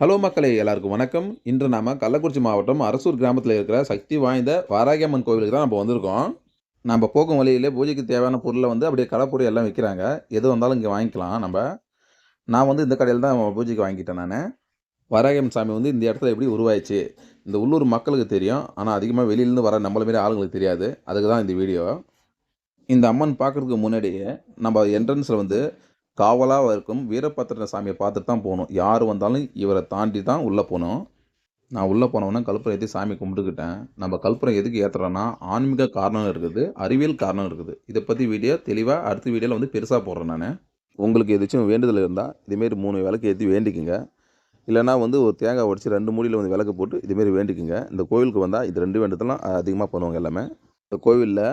Hello மக்களே எல்லாருக்கும் வணக்கம். இன்று நாம கள்ளக்குறிச்சி மாவட்டம் அரசூர் கிராமத்தில் இருக்கிற சக்தி வாய்ந்த வாராகியம்மன் கோவிலுக்கு தான் நம்ம வந்திருக்கோம். நம்ம போகும் வழியிலே பூஜைக்கு தேவையான பொருளை வந்து அப்படியே கடைப்பொருள் எல்லாம் விற்கிறாங்க எது வந்தாலும் இங்கே வாங்கிக்கலாம் நம்ம. நான் வந்து இந்த கடையில் தான் பூஜைக்கு வாங்கிட்டேன் நான். வாராகியம்மன் சாமி வந்து இந்த இடத்துல எப்படி உருவாயிச்சு இந்த உள்ளூர் மக்களுக்கு தெரியும். ஆனால் அதிகமாக வெளியிலேருந்து வர நம்மள மாரி ஆளுங்களுக்கு தெரியாது. அதுக்கு தான் இந்த வீடியோ. இந்த அம்மன் பார்க்குறதுக்கு முன்னாடியே நம்ம என்ட்ரன்ஸில் வந்து காவலாக இருக்கும் வீரபத்திர சாமியை பார்த்துட்டு தான் போகணும். யார் வந்தாலும் இவரை தாண்டி தான் உள்ளே போகணும். நான் உள்ளே போனவொன்னே கல்புரம் ஏற்றி சாமி கும்பிட்டுக்கிட்டேன். நம்ம கல்புரம் எதுக்கு ஏற்றுறோன்னா ஆன்மீக காரணம் இருக்குது அறிவியல் காரணம் இருக்குது. இதை பற்றி வீடியோ தெளிவாக அடுத்த வீடியோவில் வந்து பெருசாக போடுறேன் நான். உங்களுக்கு எதாச்சும் வேண்டுதல் இருந்தால் இதேமாரி மூணு விளக்கு ஏற்றி வேண்டிக்குங்க. இல்லைனா வந்து ஒரு தேங்காய் உடச்சி ரெண்டு மூடியில் வந்து விளக்கு போட்டு இதுமாரி வேண்டிக்குங்க. இந்த கோவிலுக்கு வந்தால் இது ரெண்டு வேண்டுதலாம் அதிகமாக பண்ணுவாங்க எல்லாமே. இந்த கோவிலில்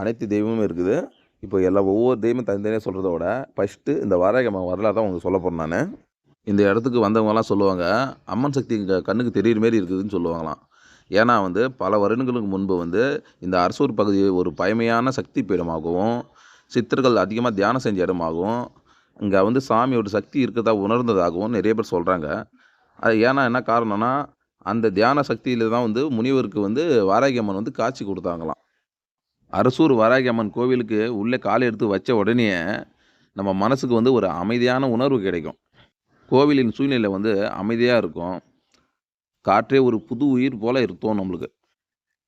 அனைத்து தெய்வமும் இருக்குது. இப்போ எல்லா ஒவ்வொரு தெய்வம் தனித்தனியாக சொல்கிறத விட ஃபஸ்ட்டு இந்த வாராகம்மா வரலாறு தான் உங்களுக்கு சொல்ல போகிறேன் நான். இந்த இடத்துக்கு வந்தவங்கலாம் சொல்லுவாங்க அம்மன் சக்தி இங்கே கண்ணுக்கு தெரியுற மாரி இருக்குதுன்னு சொல்லுவாங்களாம். ஏன்னா வந்து பல வருடங்களுக்கு முன்பு வந்து இந்த அரசூர் பகுதி ஒரு பழமையான சக்தி பீடமாகவும் சித்தர்கள் அதிகமாக தியானம் செஞ்ச இடமாகவும் இங்கே வந்து சாமியோட சக்தி இருக்கிறதா உணர்ந்ததாகவும் நிறைய பேர் சொல்கிறாங்க அது ஏன்னா என்ன காரணம்னா அந்த தியான சக்தியில் தான் வந்து முனிவருக்கு வந்து வாராகியம்மன் வந்து காட்சி கொடுத்தாங்களாம். அரசூர் வராகி அம்மன் கோவிலுக்கு உள்ளே காலை எடுத்து வச்ச உடனே நம்ம மனசுக்கு வந்து ஒரு அமைதியான உணர்வு கிடைக்கும். கோவிலின் சூழ்நிலை வந்து அமைதியாக இருக்கும். காற்றே ஒரு புது உயிர் போல் இருக்கும் நம்மளுக்கு.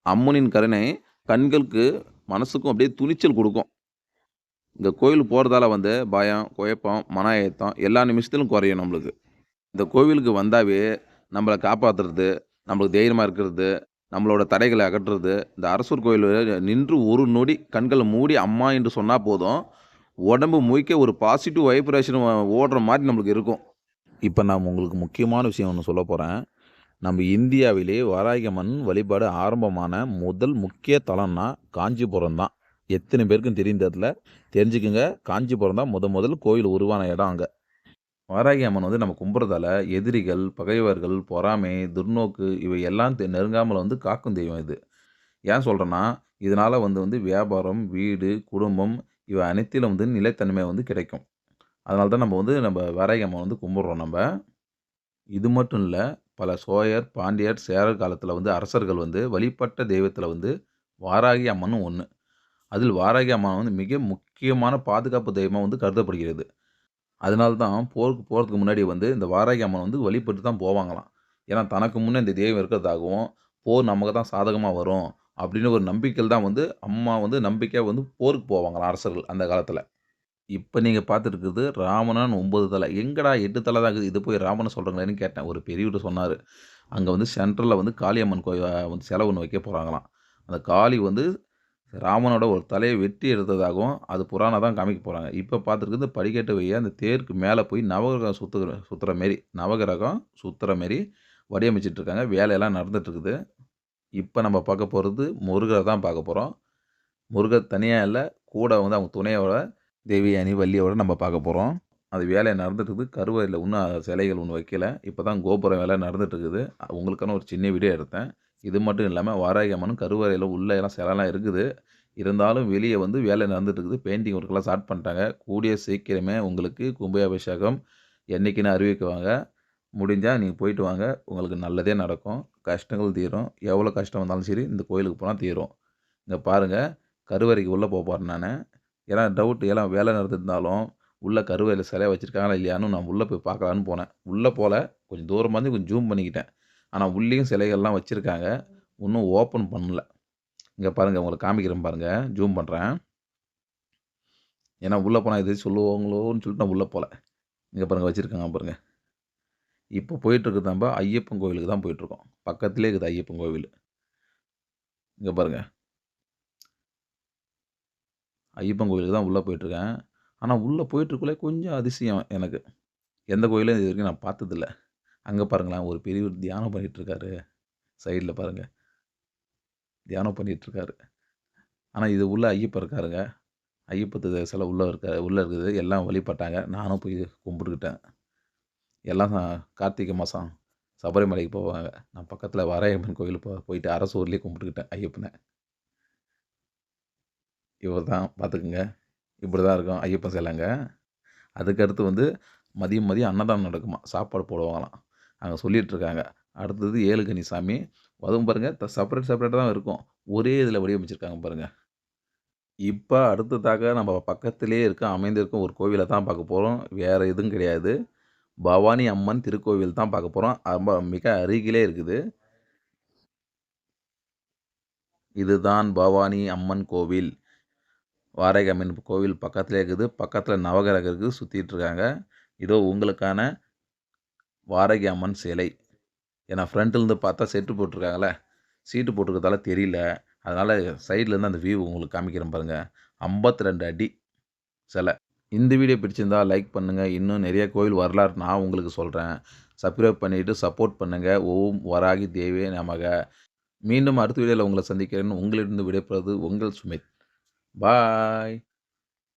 அம்மனின் கருணை கண்களுக்கு மனசுக்கும் அப்படியே துணிச்சல் கொடுக்கும். இந்த கோவில் போகிறதால வந்து பயம் குழப்பம் மன அழுத்தம் எல்லா நிமிஷத்திலும் குறையும் நம்மளுக்கு. இந்த கோவிலுக்கு வந்தாவே நம்மளை காப்பாற்றுறது நம்மளுக்கு தைரியமாக இருக்கிறது நம்மளோட தடைகளை அகற்றுறது. இந்த அரசூர் கோயில் நின்று ஒரு நொடி கண்களை மூடி அம்மா என்று சொன்னால் போதும். உடம்பு முழிக்க ஒரு பாசிட்டிவ் வைப்ரேஷன் ஓடுற மாதிரி நம்மளுக்கு இருக்கும். இப்போ நான் உங்களுக்கு முக்கியமான விஷயம் ஒன்று சொல்ல போகிறேன் நம்ம இந்தியாவிலே வாராகியம்மன் வழிபாடு ஆரம்பமான முதல் முக்கிய தலம்னா காஞ்சிபுரம் தான். எத்தனை பேருக்கும் தெரிந்ததில் தெரிஞ்சுக்குங்க. காஞ்சிபுரம் தான் முத முதல் கோயில் உருவான இடம் அங்கே. வாராகி அம்மன் வந்து நம்ம கும்பிட்றதால எதிரிகள் பகைவர்கள் பொறாமை துர்நோக்கு இவை எல்லாம் தெ- நெருங்காமல் வந்து காக்கும் தெய்வம் இது. ஏன் சொல்கிறேன்னா இதனால் வந்து வந்து வியாபாரம் வீடு குடும்பம் இவை அனைத்திலும் வந்து நிலைத்தன்மை வந்து கிடைக்கும். அதனால தான் நம்ம வந்து நம்ம வாராகி அம்மன் வந்து கும்பிட்றோம் நம்ம. இது மட்டும் இல்லை பல சோழர் பாண்டியர் சேரர் காலத்தில் வந்து அரசர்கள் வந்து வழிபட்ட தெய்வத்தில் வந்து வாராகி அம்மனும் ஒன்று அதில் வாராகி அம்மன் வந்து மிக முக்கியமான பாதுகாப்பு தெய்வமாக வந்து கருதப்படுகிறது. அதனால தான் போருக்கு போகிறதுக்கு முன்னாடி வந்து இந்த வாராகி அம்மன் வந்து வழிபட்டு தான் போவாங்களாம். ஏன்னா தனக்கு முன்னே இந்த தெய்வம் இருக்கிறதாகவும் போர் நமக்கு தான் சாதகமாக வரும் அப்படின்னு ஒரு நம்பிக்கையில் தான் வந்து அம்மா வந்து நம்பிக்கையாக வந்து போருக்கு போவாங்களாம் அரசர்கள் அந்த காலத்தில். இப்போ நீங்கள் பார்த்துட்டு இருக்கிறது ராவணன் ஒம்பது தலை. எங்கடா எட்டு தலை தான் இருக்குது? இது போய் ராவணன் சொல்கிறாங்களேன்னு கேட்டேன். ஒரு பெரியவர் சொன்னார். அங்கே வந்து சென்ட்ரலில் வந்து காளியம்மன் கோயில் வந்து செலவு ஒன்று வைக்க போகிறாங்களாம் அந்த காளி வந்து ராமனோட ஒரு தலையை வெட்டி எடுத்ததாகவும் அது புராணம் தான் காமிக்க போகிறாங்க இப்போ பார்த்துருக்குது படிக்கட்டு வழியாக அந்த தேருக்கு மேலே போய் நவகிரகம் சுற்றுகிற சுற்றுற மாரி நவகிரகம் சுற்றுற மாரி வடிவமைச்சிட்டு இருக்காங்க. வேலையெல்லாம் நடந்துகிட்ருக்குது இப்போ நம்ம பார்க்க போகிறது முருகரை தான் பார்க்க போகிறோம் முருகர் தனியாக இல்லை கூட வந்து அவங்க துணையோட தேவி அணி வள்ளியோட நம்ம பார்க்க போகிறோம் அது வேலை நடந்துட்டு இருக்குது. கருவறையில் இன்னும் சிலைகள் ஒன்று வைக்கல. இப்போ தான் கோபுரம் வேலை நடந்துட்டு இருக்குது. உங்களுக்கான ஒரு சின்ன வீடியோ எடுத்தேன். இது மட்டும் இல்லாமல் வாராகி அம்மனும் கருவறையில் உள்ள எல்லாம் சிலைலாம் இருக்குது. இருந்தாலும் வெளியே வந்து வேலை நடந்துட்டு இருக்குது பெயிண்டிங் ஒர்க்கெல்லாம் ஸ்டார்ட் பண்ணிட்டாங்க. கூடிய சீக்கிரமே உங்களுக்கு கும்பாபிஷேகம் என்றைக்குன்னு அறிவிக்குவாங்க. முடிஞ்சால் நீங்கள் போயிட்டு வாங்க. உங்களுக்கு நல்லதே நடக்கும். கஷ்டங்கள் தீரும். எவ்வளோ கஷ்டம் வந்தாலும் சரி இந்த கோயிலுக்கு போனால் தீரும். இங்கே பாருங்கள் கருவறைக்கு உள்ளே போக போகிறேன் நான். ஏன்னா டவுட் எல்லாம் வேலை நடந்துருந்தாலும் உள்ளே கருவறையில் சிலையை வச்சுருக்காங்களா இல்லையான்னு நான் உள்ளே போய் பார்க்கலான்னு போனேன். உள்ளே போல கொஞ்சம் தூரமாக இருந்து கொஞ்சம் ஜூம் பண்ணிக்கிட்டேன். ஆனால் உள்ளேயும் சிலைகள்லாம் வச்சுருக்காங்க. இன்னும் ஓப்பன் பண்ணல. இங்கே பாருங்கள் உங்களுக்கு காமிக்கிறேன் பாருங்கள் ஜூம் பண்ணுறேன் ஏன்னா உள்ளே போனால் இது சொல்லுவாங்களோன்னு சொல்லிட்டு நான் உள்ளே போகல இங்கே பாருங்கள் வச்சுருக்காங்க பாருங்கள் இப்போ போயிட்டுருக்கு நம்ம ஐயப்பன் கோவிலுக்கு தான் போயிட்டுருக்கோம். பக்கத்துலேயே இருக்குது ஐயப்பன் கோவில். இங்கே பாருங்கள் ஐயப்பன் கோவிலுக்கு தான் உள்ளே போயிட்டுருக்கேன். ஆனால் உள்ளே போயிட்டுருக்குள்ளே கொஞ்சம் அதிசயம் எனக்கு. எந்த கோயிலும் இது வரைக்கும் நான் பார்த்ததில்ல. அங்கே பாருங்களேன் ஒரு பெரியவர் தியானம் பண்ணிகிட்ருக்காரு சைடில் பாருங்கள் தியானம் பண்ணிகிட்ருக்காரு ஆனால் இது உள்ள ஐயப்பன் இருக்காருங்க. ஐயப்பத்து சிலை உள்ளே இருக்க உள்ளே இருக்குது. எல்லாம் வழிபட்டாங்க. நானும் போய் கும்பிட்டுக்கிட்டேன். எல்லாம் கார்த்திகை மாதம் சபரிமலைக்கு போவாங்க. நான் பக்கத்தில் வரையம்மன் கோயில் போ போயிட்டு அரசூர்லேயே கும்பிட்டுக்கிட்டேன் ஐயப்பனை. இவர் தான் பார்த்துக்குங்க. இப்படி தான் இருக்கும் ஐயப்பன் சிலைங்க. அதுக்கடுத்து வந்து மதியம் மதியம் அன்னதானம் நடக்குமா? சாப்பாடு போடுவாங்களாம். அங்கே சொல்லிகிட்ருக்காங்க அடுத்தது ஏழுகனி சாமி. அதுவும் பாருங்கள் செப்பரேட் செப்பரேட்டாக தான் இருக்கும். ஒரே இதில் வடிவமைச்சிருக்காங்க பாருங்கள் இப்போ அடுத்ததாக நம்ம பக்கத்திலே இருக்க அமைந்திருக்கும் ஒரு கோவிலை தான் பார்க்க போகிறோம் வேறு எதுவும் கிடையாது. பவானி அம்மன் திருக்கோவில் தான் பார்க்க போகிறோம் ரொம்ப மிக அருகிலே இருக்குது. இதுதான் பவானி அம்மன் கோவில். வாராகி அம்மன் கோவில் பக்கத்துலேயே இருக்குது. பக்கத்தில் நவகிரகம் இருக்குது. சுற்றிட்டு இருக்காங்க. இதோ உங்களுக்கான வாடகை அம்மன் சிலை. ஏன்னா ஃப்ரண்ட்லேருந்து பார்த்தா செட்டு போட்டிருக்காங்களே சீட்டு போட்டிருக்கிறதால தெரியல. அதனால் சைட்லேருந்து அந்த வியூ உங்களுக்கு காமிக்கிறேன் பாருங்கள் ஐம்பத்தி ரெண்டு அடி சிலை. இந்த வீடியோ பிடிச்சிருந்தா லைக் பண்ணுங்கள் இன்னும் நிறைய கோவில் வரலாறு நான் உங்களுக்கு சொல்கிறேன் சப்ஸ்கிரைப் பண்ணிவிட்டு சப்போர்ட் பண்ணுங்கள் ஓம் வராகி தேவே நமக. மீண்டும் அடுத்த வீடியோவில் உங்களை சந்திக்கிறேன்னு உங்களிடம் விடைபெறுவது உங்கள் சுமித். பாய்